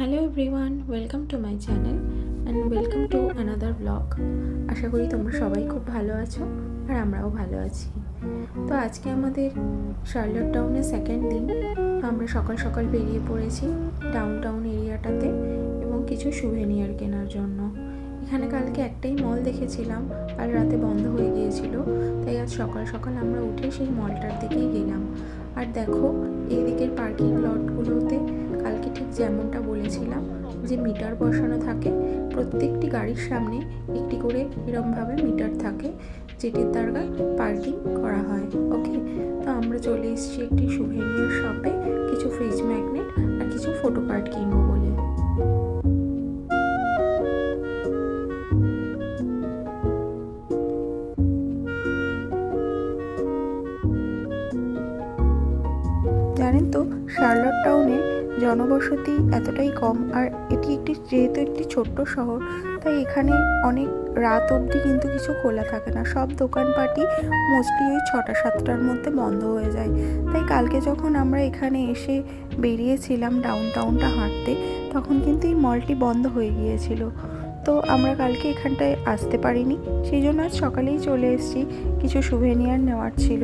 Hello everyone welcome to my channel and welcome to another blog আশা করি তোমরা সবাই খুব ভালো আছো আর আমরাও ভালো আছি। তো আজকে আমাদের শার্লট টাউনের সেকেন্ড দিন। আমরা সকাল সকাল বেরিয়ে পড়েছি ডাউন টাউন এরিয়াটাতে এবং কিছু সুভেনিয়ার কেনার জন্য। এখানে কালকে একটাই মল দেখেছিলাম আর রাতে বন্ধ হয়ে গিয়েছিল, তাই আজ সকাল সকাল আমরা উঠে সেই মলটার দিকেই গেলাম। আর দেখো এই দিকের পার্কিং লটগুলোতে কালকে ঠিক যেমনটা বলেছিলাম যে মিটার বসানো থাকে, প্রত্যেকটি গাড়ির সামনে একটি করে এরমভাবে মিটার থাকে যেটির দ্বারা পার্কিং করা হয়। ওকে? তো আমরা চলে এসেছি একটি সুভেনিয়ার শপে কিছু ফ্রিজ ম্যাগনেট আর কিছু ফটো কার্ড কিনবো বলে। জানেন তো, শার্লট টাউনে জনবসতি এতটাই কম, আর এটি একটি, যেহেতু একটি ছোট্ট শহর, তাই এখানে অনেক রাত অবধি কিন্তু কিছু খোলা থাকে না। সব দোকানপাটই মোস্টলি ওই ছটা, সাতটার মধ্যে বন্ধ হয়ে যায়। তাই কালকে যখন আমরা এখানে এসে বেরিয়েছিলাম ডাউন টাউনটা হাঁটতে, তখন কিন্তু এই মলটি বন্ধ হয়ে গিয়েছিল। তো আমরা কালকে এখানটায় আসতে পারিনি। সেই জন্য আজ সকালেই চলে এসেছি। কিছু সুভেনিয়ার নেওয়ার ছিল।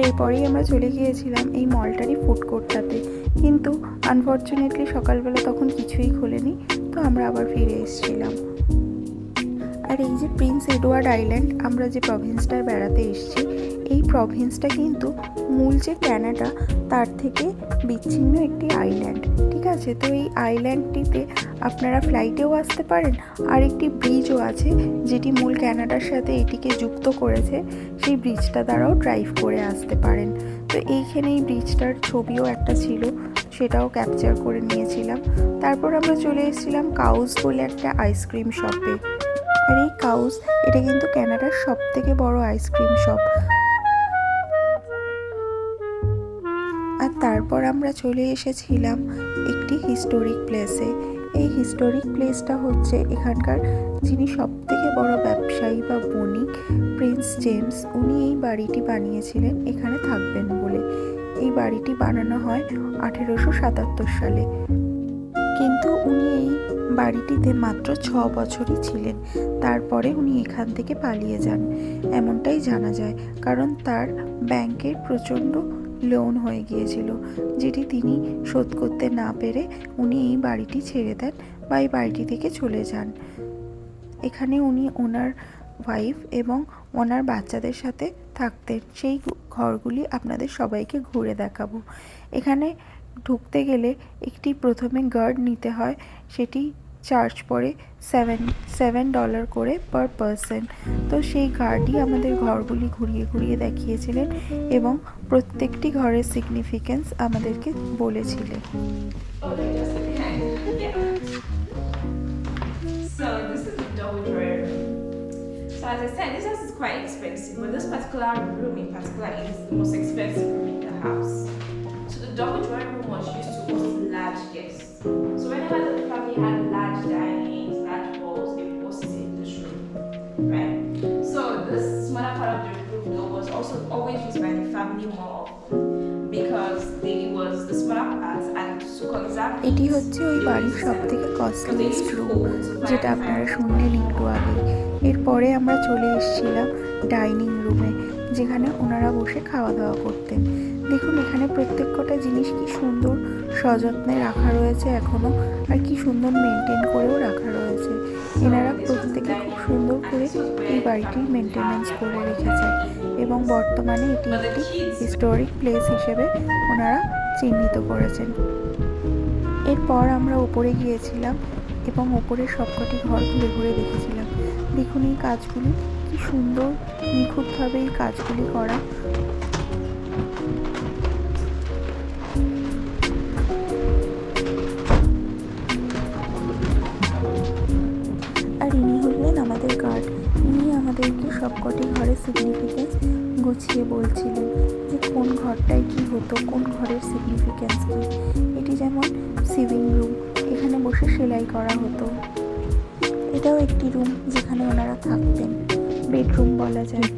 এরপরেই আমরা চলে গিয়েছিলাম এই মলটারই ফুড কোর্টটাতে। কিন্তু আনফর্চুনেটলি সকালবেলা তখন কিছুই খোলেনি, তো আমরা আবার ফিরে এসেছিলাম। আর এই যে প্রিন্স এডওয়ার্ড আইল্যান্ড আমরা যে প্রভিন্সটায় বেড়াতে এসেছি এই প্রভিন্সটা কিন্তু মূল যে ক্যানাডা তার থেকে বিচ্ছিন্ন একটি আইল্যান্ড ঠিক আছে? তো এই আইল্যান্ডটিতে আপনারা ফ্লাইটেও আসতে পারেন, আর একটি ব্রিজও আছে, যেটি মূল ক্যানাডার সাথে এটিকে যুক্ত করেছে, সেই ব্রিজটা দ্বারাও ড্রাইভ করে আসতে পারেন। তো এইখানে এই ব্রিজটার ছবিও একটা ছিল, সেটাও ক্যাপচার করে নিয়েছিলাম। তারপর আমরা চলে এসেছিলাম কাউস বলে একটা আইসক্রিম শপে আর এই কাউস, এটা কিন্তু ক্যানাডার সব থেকে বড় আইসক্রিম শপ তারপর আমরা চলে এসেছিলাম একটি হিস্টোরিক প্লেসে এই হিস্টোরিক প্লেসটা হচ্ছে এখানকার যিনি সব থেকে বড় ব্যবসায়ী বা বণিক, প্রিন্স জেমস, উনি এই বাড়িটি বানিয়েছিলেন, এখানে থাকবেন বলে। এই বাড়িটি বানানো হয় আঠেরোশো সাতাত্তর সালে। কিন্তু উনি এই বাড়িটিতে মাত্র ছ বছরই ছিলেন। তারপরে উনি এখান থেকে পালিয়ে যান। এমনটাই জানা যায়, কারণ তার ব্যাংকের প্রচণ্ড লোন হয়ে গিয়েছিল। যেটি তিনি শোধ করতে না পেরে উনি এই বাড়িটি ছেড়ে দেন বা এই বাড়িটি থেকে চলে যান। এখানে উনি ওনার ওয়াইফ এবং ওনার বাচ্চাদের সাথে থাকতেন। সেই ঘরগুলি আপনাদের সবাইকে ঘুরে দেখাবো। এখানে ঢুকতে গেলে একটি প্রথমে গার্ড নিতে হয়। সেটি চার্জ পড়ে সেভেন সেভেন ডলার করে পার পারসন তো সেই গার্ডই আমাদের ঘরগুলি ঘুরিয়ে ঘুরিয়ে দেখিয়েছিলেন এবং প্রত্যেকটি ঘরের সিগনিফিকেন্স আমাদেরকে বলেছিলেন So this is the double room. So as I said, this house is quite expensive, but this particular room in particular is the most expensive room in the house. So the double drawer room was used to host large guests. So whenever the right? So this smaller part of the room though was also always used by the family more often because they, it was the smaller part and to conserve এটি হচ্ছে ওই বাড়ির used সব them থেকে because they costliest used room যেটা আপনারা শুনলেন একটু আগে এরপরে আমরা চলে এসেছিলাম ডাইনিং রুমে যেখানে ওনারা বসে খাওয়া দাওয়া করতেন দেখুন এখানে প্রত্যেক কটা জিনিস কি সুন্দর সযত্নে রাখা রয়েছে এখনও আর কি সুন্দর মেনটেন করেও রাখা রয়েছে এনারা সুন্দর করে এই বাড়িটি মেনটেনেন্স করে রেখেছে এবং বর্তমানে এটি একটি হিস্টোরিক প্লেস হিসেবে ওনারা চিহ্নিত করেছেন। এরপর আমরা ওপরে গিয়েছিলাম এবং ওপরের সবকটি ঘর ঘুরে ঘুরে দেখেছিলাম দেখুন এই কাজগুলি কি সুন্দর, নিখুঁতভাবে এই কাজগুলি করা। আমাদেরকে সবকটি ঘরের সিগনিফিকেন্স গুছিয়ে বলছিলেন যে কোন ঘরটায় কি হতো কোন ঘরের সিগনিফিকেন্স কী এটি যেমন সিভিং রুম এখানে বসে সেলাই করা হতো এটাও একটি রুম যেখানে ওনারা থাকতেন বেডরুম বলা যায়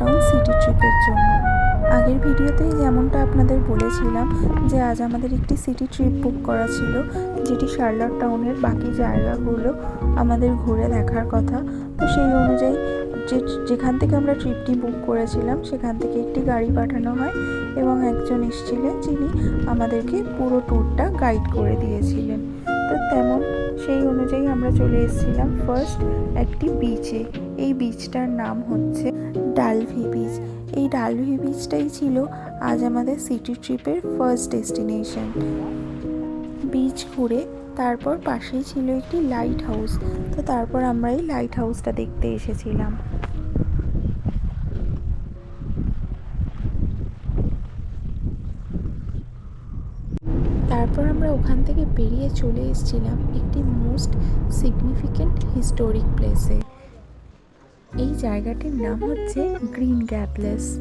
টাউন সিটি ট্রিপের জন্য। আগের ভিডিওতেই যেমনটা আপনাদের বলেছিলাম যে আজ আমাদের একটি সিটি ট্রিপ বুক করা ছিল, যেটি শার্লট টাউনের বাকি জায়গাগুলো আমাদের ঘুরে দেখার কথা। তো সেই অনুযায়ী যে, যেখান থেকে আমরা ট্রিপটি বুক করেছিলাম, সেখান থেকে একটি গাড়ি পাঠানো হয় এবং একজন এসেছিলেন যিনি আমাদেরকে পুরো ট্যুরটা গাইড করে দিয়েছিলেন। তো তেমন সেই অনুযায়ী আমরা চলে এসেছিলাম ফার্স্ট একটি বিচে এই বিচটার নাম হচ্ছে ডালভি বিচ এই ডালভি বিচটাই ছিল আজ আমাদের সিটি ট্রিপের ফার্স্ট ডেস্টিনেশন বিচ ঘুরে তারপর পাশেই ছিল একটি লাইট হাউস তো তারপর আমরা এই লাইট হাউসটা দেখতে এসেছিলাম। তারপর আমরা ওখান থেকে বেরিয়ে চলে এসেছিলাম একটি মোস্ট সিগনিফিক্যান্ট হিস্টোরিক প্লেসে এই জায়গাটির নাম হচ্ছে গ্রিন গ্যাপলেস।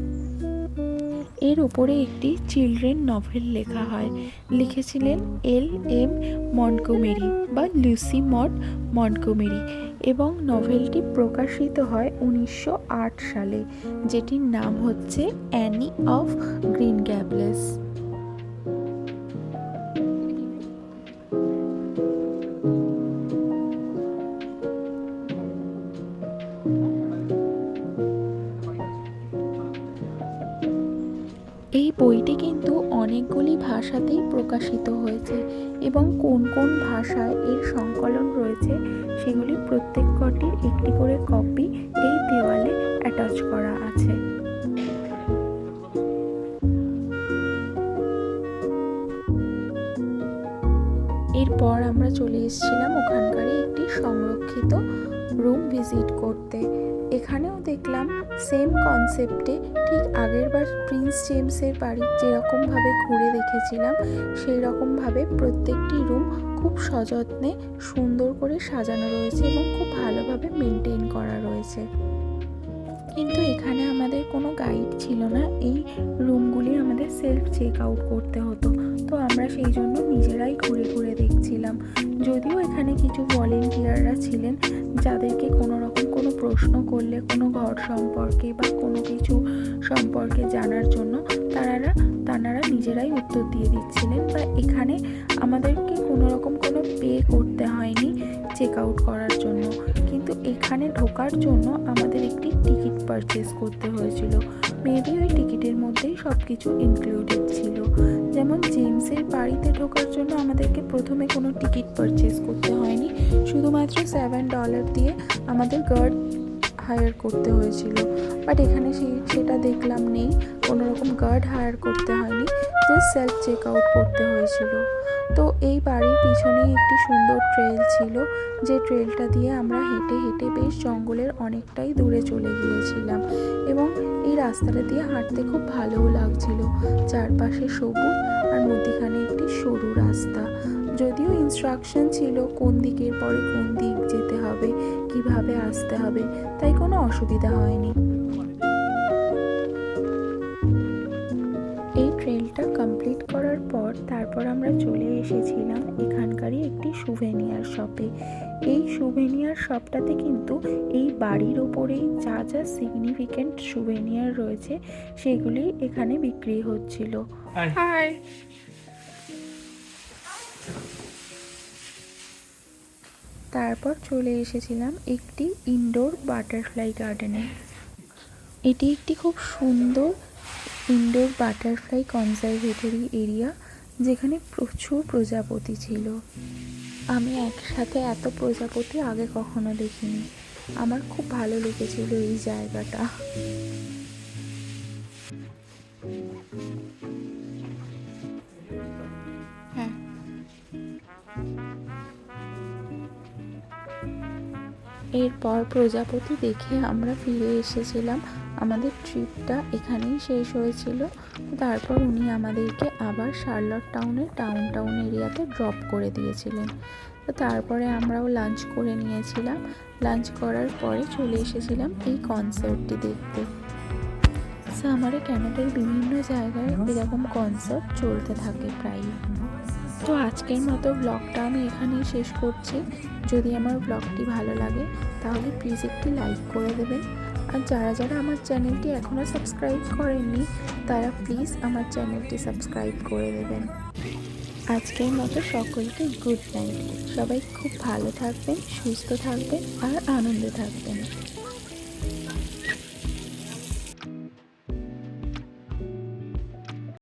এর ওপরে একটি চিলড্রেন নভেল লেখা হয়। লিখেছিলেন এল এম মন্টগোমেরি বা লুসি মট মন্টগোমেরি এবং নভেলটি প্রকাশিত হয় উনিশশো আট সালে, যেটির নাম হচ্ছে অ্যানি অফ গ্রিন গ্যাবলেস প্রকাশিত হয়েছে এবং কোন কোন ভাষায় এর সংকলন রয়েছে সেগুলি প্রত্যেক কটির একটি করে কপি এই দেওয়ালে অ্যাটাচ করা আছে। এরপর আমরা চলে এসেছিলাম ওখানকারই একটি সংরক্ষিত রুম ভিজিট করতে। সেম কনসেপ্টে ঠিক আগেরবার প্রিন্স জেমসের বাড়ি যেরকমভাবে ঘুরে দেখেছিলাম সেই রকমভাবে প্রত্যেকটি রুম খুব সযত্নে সুন্দর করে সাজানো রয়েছে এবং খুব ভালোভাবে মেনটেন করা রয়েছে। কিন্তু এখানে আমাদের কোনো গাইড ছিল না, এই রুমগুলি আমাদের সেলফ চেক আউট করতে হতো। তো আমরা সেই জন্য নিজেরাই ঘুরে ঘুরে দেখছিলাম। যদিও এখানে কিছু ভলেন্টিয়াররা ছিলেন, যাদেরকে কোনো রকম কোনো প্রশ্ন করলে, কোনো ঘর সম্পর্কে বা কোনো কিছু সম্পর্কে জানার জন্য তারা তানারা নিজেরাই উত্তর দিয়ে দিচ্ছিলেন বা এখানে আমাদেরকে কোনো রকম কোনো পে করতে হয়নি, চেক আউট করার জন্য। কিন্তু এখানে ঢোকার জন্য আমাদের একটি টিকিট পারচেস করতে হয়েছিল। মেবি ওই টিকিটের মধ্যেই সব কিছু ইনক্লুডেড ছিল। যেমন জেমসের বাড়িতে ঢোকার জন্য আমাদেরকে প্রথমে কোনো টিকিট পারচেস করতে হয়নি। শুধুমাত্র সেভেন ডলার দিয়ে আমাদের গার্ড হায়ার করতে হয়েছিল। বাট এখানে সেই, সেটা দেখলাম নেই। কোনো রকম গার্ড হায়ার করতে হয়নি। জাস্ট সেলফ চেক আউট করতে হয়েছিল। তো এই বাড়ির পিছনেই একটি সুন্দর ট্রেল ছিল। যে ট্রেলটা দিয়ে আমরা হেঁটে হেঁটে বেশ জঙ্গলের অনেকটাই দূরে চলে গিয়েছিলাম। এবং এই রাস্তাটা দিয়ে হাঁটতে খুব ভালোও লাগছিল। চারপাশে সবুজ আর মধ্যিখানে একটি সরু রাস্তা। যদিও ইনস্ট্রাকশন ছিল কোন দিকের পরে কোন দিক যেতে হবে কীভাবে আসতে হবে তাই কোনো অসুবিধা হয়নি। এই ট্রেলটা কমপ্লিট করার পর তারপর আমরা চলে এসেছিলাম এখানকারই একটি সুভেনিয়ার শপে এই সুভেনিয়ার শপটাতে কিন্তু এই বাড়ির ওপরেই যা যা সিগনিফিকেন্ট সুভেনিয়ার রয়েছে সেগুলি এখানে বিক্রি হচ্ছিল। হাই তারপর চলে এসেছিলাম একটি ইনডোর বাটারফ্লাই গার্ডেনে এটি একটি খুব সুন্দর ইনডোর বাটারফ্লাই কনজারভেটরি এরিয়া যেখানে প্রচুর প্রজাপতি ছিল। আমি একসাথে এত প্রজাপতি আগে কখনো দেখিনি। আমার খুব ভালো লেগেছিল এই জায়গাটা। এরপর প্রজাপতি দেখে আমরা ফিরে এসেছিলাম। আমাদের ট্রিপটা এখানেই শেষ হয়েছিল। তারপর উনি আমাদেরকে আবার শার্লট টাউনের টাউন টাউন এরিয়াতে ড্রপ করে দিয়েছিলেন। তো তারপরে আমরাও লাঞ্চ করে নিয়েছিলাম। লাঞ্চ করার পরে চলে এসেছিলাম এই কনসার্টটি দেখতে। সামারে ক্যানাডার বিভিন্ন জায়গায় এরকম কনসার্ট চলতে থাকে প্রায়ই। তো আজকের মতো ব্লগটা আমি এখানেই শেষ করছি। যদি আমার ব্লগটি ভালো লাগে, তাহলে প্লিজ একটি লাইক করে দেবেন। আর যারা যারা আমার চ্যানেলটি এখনও সাবস্ক্রাইব করেননি, তারা প্লিজ আমার চ্যানেলটি সাবস্ক্রাইব করে দেবেন। আজকের মতো সকলকে গুড নাইট সবাই খুব ভালো থাকবেন, সুস্থ থাকবেন, আর আনন্দে থাকবেন।